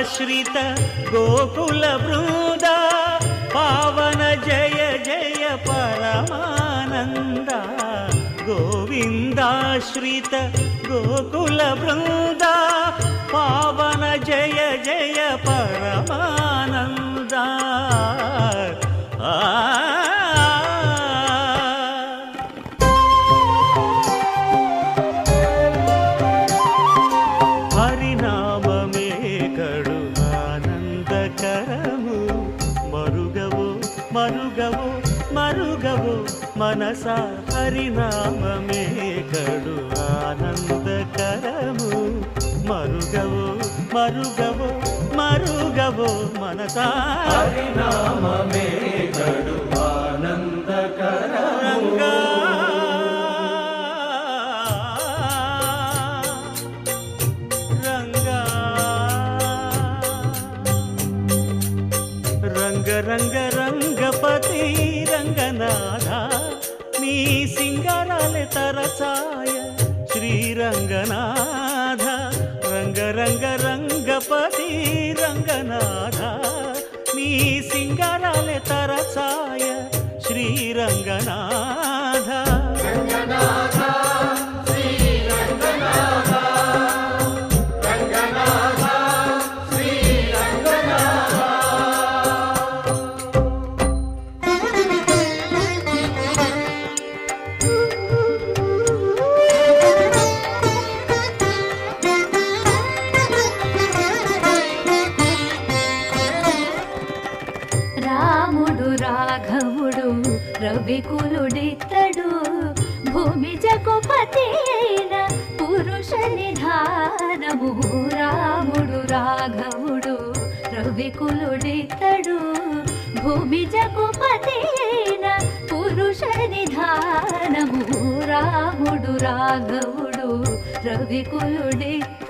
ఆశ్రిత గోకుల బృంద పావన జయ జయ పరమానంద. గోవిందాశ్రిత గోకుల బృంద. మనస హరినామమే కడు ఆనందకరము. మరుగవు మరుగవు మరుగవు మనసా. హరినామమే కడు ఆనందకరము. రంగా. రంగా. రంగ రంగ రంగపతి. సింగరాలే శ్రీరంగనాథ రంగ రంగ రంగపతి రంగనాథ. నీ సింగరాలే తరసాయ శ్రీరంగనాథ. వికులుడిత్తడు భూమి జగుపతి అయిన పురుష నిధానము. రాముడు రాఘవుడు రవికులుడిత్తడు భూమి జగుపతి అయిన పురుష నిధానము. రాముడు రాఘవుడు రవికులుడితడు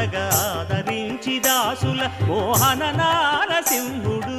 అలగా ఆదరించి దాసుల మోహన నారసింహుడు.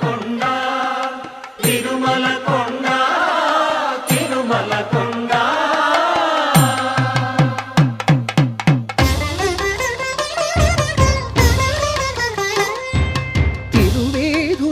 కొండ తిరుమల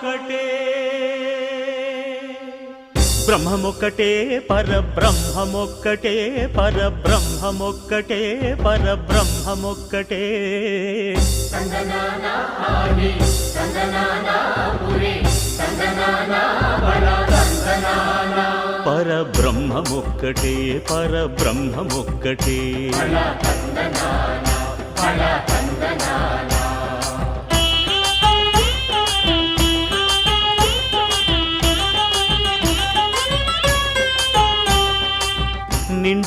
పరబ్రహ్మమొక్కటే బ్రహ్మమొక్కటే పరబ్రహ్మమొక్కటే పరబ్రహ్మమొక్కటే పరబ్రహ్మమొక్కటే. పరబ్రహ్మమొక్కటే పరబ్రహ్మమొక్కటే.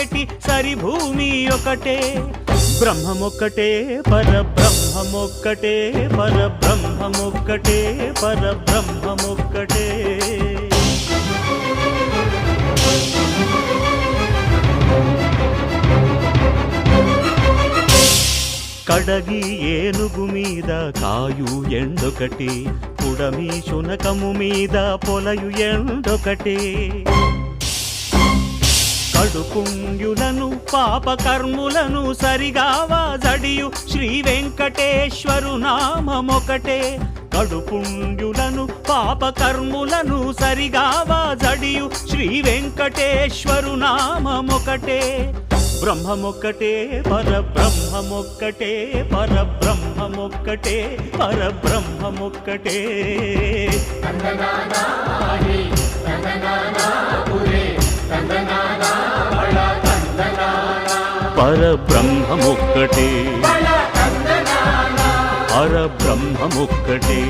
ఒకటి సరి భూమి ఒకటే. బ్రహ్మమొక్కటే పర బ్రహ్మమొక్కటే పర బ్రహ్మమొక్కటే పర బ్రహ్మమొక్కటే కడగి ఏనుగు మీద కాయు ఎండొకటి పుడమి శునకము మీద పొలయు ఎండొకటి. పడుపుణ్యులను పాపకర్ములను సరిగావా జడియు. శ్రీ వెంకటేశ్వరు నామమొకటే. కడుపుణ్యులను పాపకర్ములను సరిగావా జడియు. శ్రీ వెంకటేశ్వరు నామమొకటే. బ్రహ్మమొక్కటే పరబ్రహ్మమొక్కటే పరబ్రహ్మమొక్కటే పరబ్రహ్మమొక్కటే. పరబ్రహ్మముక్కటే. పరబ్రహ్మముక్కటే.